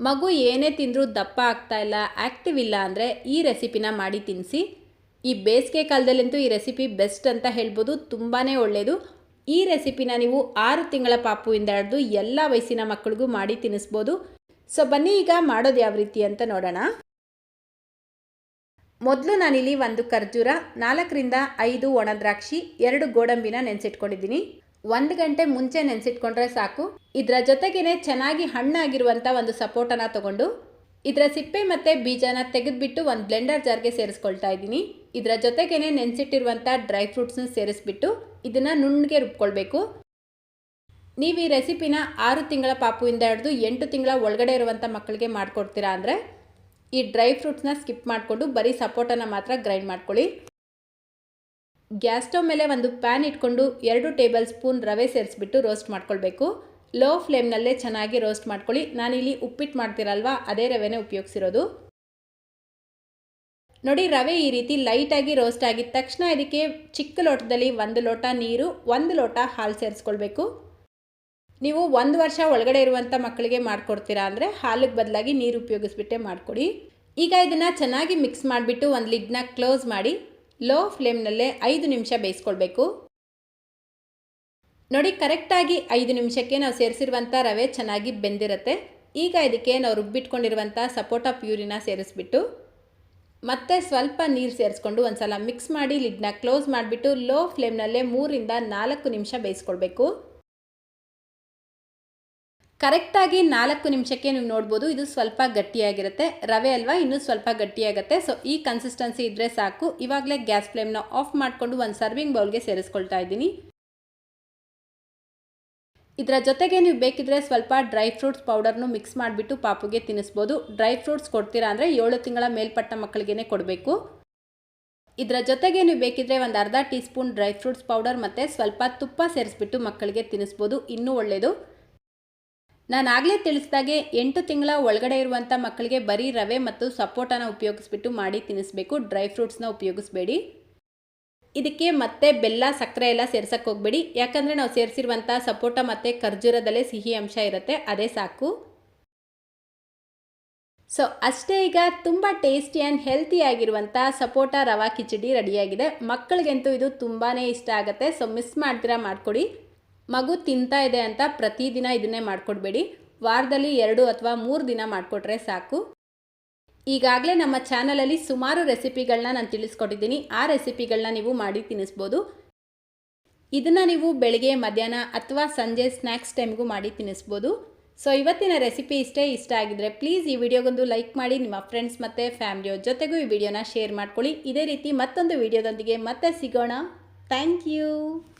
ಮಗು ಏನೇ ತಿಂದರೂ ದಪ್ಪ ಆಗ್ತಾ ಇಲ್ಲ ಆ್ಯಕ್ಟಿವ್ ಇಲ್ಲ ಅಂದರೆ ಈ ರೆಸಿಪಿನ ಮಾಡಿ ತಿನ್ನಿಸಿ ಈ ಬೇಸಿಗೆ ಕಾಲದಲ್ಲಂತೂ ಈ ರೆಸಿಪಿ ಬೆಸ್ಟ್ ಅಂತ ಹೇಳ್ಬೋದು ತುಂಬಾ ಒಳ್ಳೆಯದು ಈ ರೆಸಿಪಿನ ನೀವು ಆರು ತಿಂಗಳ ಪಾಪುವಿಂದ ಹಿಡಿದು ಎಲ್ಲ ವಯಸ್ಸಿನ ಮಕ್ಕಳಿಗೂ ಮಾಡಿ ತಿನ್ನಿಸ್ಬೋದು. ಸೊ, ಬನ್ನಿ ಈಗ ಮಾಡೋದು ಯಾವ ರೀತಿ ಅಂತ ನೋಡೋಣ. ಮೊದಲು ನಾನಿಲ್ಲಿ ಒಂದು ಖರ್ಜೂರ, ನಾಲ್ಕರಿಂದ ಐದು ಒಣ ದ್ರಾಕ್ಷಿ, ಎರಡು ಗೋಡಂಬಿನ ನೆನೆಸಿಟ್ಕೊಂಡಿದ್ದೀನಿ. ಒಂದು ಗಂಟೆ ಮುಂಚೆ ನೆನೆಸಿಟ್ಕೊಂಡ್ರೆ ಸಾಕು. ಇದರ ಜೊತೆಗೇ ಚೆನ್ನಾಗಿ ಹಣ್ಣಾಗಿರುವಂಥ ಒಂದು ಸಪೋಟನ ತಗೊಂಡು ಇದರ ಸಿಪ್ಪೆ ಮತ್ತು ಬೀಜನ ತೆಗೆದುಬಿಟ್ಟು ಒಂದು ಬ್ಲೆಂಡರ್ ಜಾರ್ಗೆ ಸೇರಿಸ್ಕೊಳ್ತಾ ಇದ್ದೀನಿ. ಇದರ ಜೊತೆಗೇ ನೆನೆಸಿಟ್ಟಿರುವಂಥ ಡ್ರೈ ಫ್ರೂಟ್ಸ್ನ ಸೇರಿಸ್ಬಿಟ್ಟು ಇದನ್ನು ನುಣ್ಣಗೆ ರುಬ್ಕೊಳ್ಬೇಕು. ನೀವು ಈ ರೆಸಿಪಿನ ಆರು ತಿಂಗಳ ಪಾಪುವಿಂದ ಹಿಡಿದು ಎಂಟು ತಿಂಗಳ ಒಳಗಡೆ ಇರುವಂಥ ಮಕ್ಕಳಿಗೆ ಮಾಡಿಕೊಡ್ತೀರಾ ಅಂದರೆ ಈ ಡ್ರೈ ಫ್ರೂಟ್ಸ್ನ ಸ್ಕಿಪ್ ಮಾಡಿಕೊಂಡು ಬರೀ ಸಪೋಟನ ಮಾತ್ರ ಗ್ರೈಂಡ್ ಮಾಡ್ಕೊಳ್ಳಿ. ಗ್ಯಾಸ್ ಸ್ಟವ್ ಮೇಲೆ ಒಂದು ಪ್ಯಾನ್ ಇಟ್ಕೊಂಡು ಎರಡು ಟೇಬಲ್ ಸ್ಪೂನ್ ರವೆ ಸೇರಿಸ್ಬಿಟ್ಟು ರೋಸ್ಟ್ ಮಾಡ್ಕೊಳ್ಬೇಕು. ಲೋ ಫ್ಲೇಮ್ನಲ್ಲೇ ಚೆನ್ನಾಗಿ ರೋಸ್ಟ್ ಮಾಡ್ಕೊಳ್ಳಿ. ನಾನಿಲ್ಲಿ ಉಪ್ಪಿಟ್ಟು ಮಾಡ್ತಿರಲ್ವಾ? ಅದೇ ರವೆನೇ ಉಪಯೋಗಿಸಿರೋದು. ನೋಡಿ, ರವೆ ಈ ರೀತಿ ಲೈಟಾಗಿ ರೋಸ್ಟ್ ಆಗಿದ ತಕ್ಷಣ ಇದಕ್ಕೆ ಚಿಕ್ಕ ಲೋಟದಲ್ಲಿ ಒಂದು ಲೋಟ ನೀರು, ಒಂದು ಲೋಟ ಹಾಲು ಸೇರಿಸ್ಕೊಳ್ಬೇಕು. ನೀವು ಒಂದು ವರ್ಷ ಒಳಗಡೆ ಇರುವಂಥ ಮಕ್ಕಳಿಗೆ ಮಾಡಿಕೊಡ್ತೀರಾ ಅಂದರೆ ಹಾಲಿಗೆ ಬದಲಾಗಿ ನೀರು ಉಪಯೋಗಿಸ್ಬಿಟ್ಟೆ ಮಾಡಿಕೊಡಿ. ಈಗ ಇದನ್ನು ಚೆನ್ನಾಗಿ ಮಿಕ್ಸ್ ಮಾಡಿಬಿಟ್ಟು ಒಂದು ಲಿಡ್ನ ಕ್ಲೋಸ್ ಮಾಡಿ ಲೋ ಫ್ಲೇಮ್ನಲ್ಲೇ ಐದು ನಿಮಿಷ ಬೇಯಿಸ್ಕೊಳ್ಬೇಕು. ನೋಡಿ, ಕರೆಕ್ಟಾಗಿ ಐದು ನಿಮಿಷಕ್ಕೆ ನಾವು ಸೇರಿಸಿರುವಂಥ ರವೆ ಚೆನ್ನಾಗಿ ಬೆಂದಿರುತ್ತೆ. ಈಗ ಇದಕ್ಕೆ ನಾವು ರುಬ್ಬಿಟ್ಕೊಂಡಿರುವಂಥ ಸಪೋಟ ಪ್ಯೂರಿನ ಸೇರಿಸ್ಬಿಟ್ಟು, ಮತ್ತೆ ಸ್ವಲ್ಪ ನೀರು ಸೇರಿಸ್ಕೊಂಡು ಒಂದು ಸಲ ಮಿಕ್ಸ್ ಮಾಡಿ ಲಿಡ್ನ ಕ್ಲೋಸ್ ಮಾಡಿಬಿಟ್ಟು ಲೋ ಫ್ಲೇಮ್ನಲ್ಲೇ ಮೂರಿಂದ ನಾಲ್ಕು ನಿಮಿಷ ಬೇಯಿಸ್ಕೊಳ್ಬೇಕು. ಕರೆಕ್ಟಾಗಿ ನಾಲ್ಕು ನಿಮಿಷಕ್ಕೆ ನೀವು ನೋಡ್ಬೋದು, ಇದು ಸ್ವಲ್ಪ ಗಟ್ಟಿಯಾಗಿರುತ್ತೆ. ರವೆ ಅಲ್ವಾ, ಇನ್ನೂ ಸ್ವಲ್ಪ ಗಟ್ಟಿಯಾಗುತ್ತೆ. ಸೊ ಈ ಕನ್ಸಿಸ್ಟೆನ್ಸಿ ಇದ್ದರೆ ಸಾಕು. ಇವಾಗಲೇ ಗ್ಯಾಸ್ ಫ್ಲೇಮ್ನ ಆಫ್ ಮಾಡಿಕೊಂಡು ಒಂದು ಸರ್ವಿಂಗ್ ಬೌಲ್ಗೆ ಸೇರಿಸ್ಕೊಳ್ತಾ ಇದ್ದೀನಿ. ಇದರ ಜೊತೆಗೆ ನೀವು ಬೇಕಿದ್ರೆ ಸ್ವಲ್ಪ ಡ್ರೈ ಫ್ರೂಟ್ಸ್ ಪೌಡರ್ನು ಮಿಕ್ಸ್ ಮಾಡಿಬಿಟ್ಟು ಪಾಪುಗೆ ತಿನ್ನಿಸ್ಬೋದು. ಡ್ರೈ ಫ್ರೂಟ್ಸ್ ಕೊಡ್ತೀರಾ ಅಂದರೆ ಏಳು ತಿಂಗಳ ಮೇಲ್ಪಟ್ಟ ಮಕ್ಕಳಿಗೆ ಕೊಡಬೇಕು. ಇದರ ಜೊತೆಗೆ ನೀವು ಬೇಕಿದ್ರೆ ಒಂದು ಅರ್ಧ tea spoon dry fruits powder ಮತ್ತು ಸ್ವಲ್ಪ ತುಪ್ಪ ಸೇರಿಸ್ಬಿಟ್ಟು ಮಕ್ಕಳಿಗೆ ತಿನ್ನಿಸ್ಬೋದು. ಇನ್ನೂ ಒಳ್ಳೆಯದು ನಾನು ಆಗಲೇ ತಿಳಿಸಿದಾಗೆ ಎಂಟು ತಿಂಗಳ ಒಳಗಡೆ ಇರುವಂಥ ಮಕ್ಕಳಿಗೆ ಬರೀ ರವೆ ಮತ್ತು ಸಪೋಟನ ಉಪಯೋಗಿಸ್ಬಿಟ್ಟು ಮಾಡಿ ತಿನ್ನಿಸ್ಬೇಕು ಡ್ರೈ ಫ್ರೂಟ್ಸ್ನ ಉಪಯೋಗಿಸ್ಬೇಡಿ. ಇದಕ್ಕೆ ಮತ್ತೆ ಬೆಲ್ಲ, ಸಕ್ಕರೆ ಎಲ್ಲ ಸೇರ್ಸಕ್ಕೆ ಹೋಗಬೇಡಿ. ಯಾಕಂದರೆ ನಾವು ಸೇರಿಸಿರುವಂಥ ಸಪೋಟ ಮತ್ತು ಖರ್ಜೂರದಲ್ಲೇ ಸಿಹಿ ಅಂಶ ಇರುತ್ತೆ. ಅದೇ ಸಾಕು. ಸೊ ಅಷ್ಟೇ ಈಗ ತುಂಬ ಟೇಸ್ಟಿ ಆ್ಯಂಡ್ ಹೆಲ್ತಿ ಆಗಿರುವಂಥ ಸಪೋಟ, ರವಾ, ಕಿಚಡಿ ರೆಡಿಯಾಗಿದೆ ಮಕ್ಕಳಿಗಂತೂ ಇದು ತುಂಬಾ ಇಷ್ಟ ಆಗುತ್ತೆ. ಸೊ ಮಿಸ್ ಮಾಡ್ತೀರಾ ಮಾಡಿಕೊಡಿ. ಮಗು ತಿಂತಾ ಇದೆ ಅಂತ ಪ್ರತಿದಿನ ಇದನ್ನೇ ಮಾಡಿಕೊಡ್ಬೇಡಿ. ವಾರದಲ್ಲಿ ಎರಡು ಅಥವಾ ಮೂರು ದಿನ ಮಾಡಿಕೊಟ್ರೆ ಸಾಕು. ಈಗಾಗಲೇ ನಮ್ಮ ಚಾನಲಲ್ಲಿ ಸುಮಾರು ರೆಸಿಪಿಗಳನ್ನ ನಾನು ತಿಳಿಸ್ಕೊಟ್ಟಿದ್ದೀನಿ. ಆ ರೆಸಿಪಿಗಳನ್ನ ನೀವು ಮಾಡಿ ತಿನ್ನಿಸ್ಬೋದು. ಇದನ್ನು ನೀವು ಬೆಳಗ್ಗೆ, ಮಧ್ಯಾಹ್ನ ಅಥವಾ ಸಂಜೆ ಸ್ನ್ಯಾಕ್ಸ್ ಟೈಮ್ಗೂ ಮಾಡಿ ತಿನ್ನಿಸ್ಬೋದು. ಸೊ, ಇವತ್ತಿನ ರೆಸಿಪಿ ಇಷ್ಟೇ ಇಷ್ಟ ಆಗಿದ್ರೆ ಪ್ಲೀಸ್ ಈ ವಿಡಿಯೋಗೊಂದು ಲೈಕ್ ಮಾಡಿ, ನಿಮ್ಮ ಫ್ರೆಂಡ್ಸ್ ಮತ್ತು ಫ್ಯಾಮಿಲಿಯವ್ರ ಜೊತೆಗೂ ಈ ವಿಡಿಯೋನ ಶೇರ್ ಮಾಡ್ಕೊಳ್ಳಿ. ಇದೇ ರೀತಿ ಮತ್ತೊಂದು ವಿಡಿಯೋದೊಂದಿಗೆ ಮತ್ತೆ ಸಿಗೋಣ. Thank you.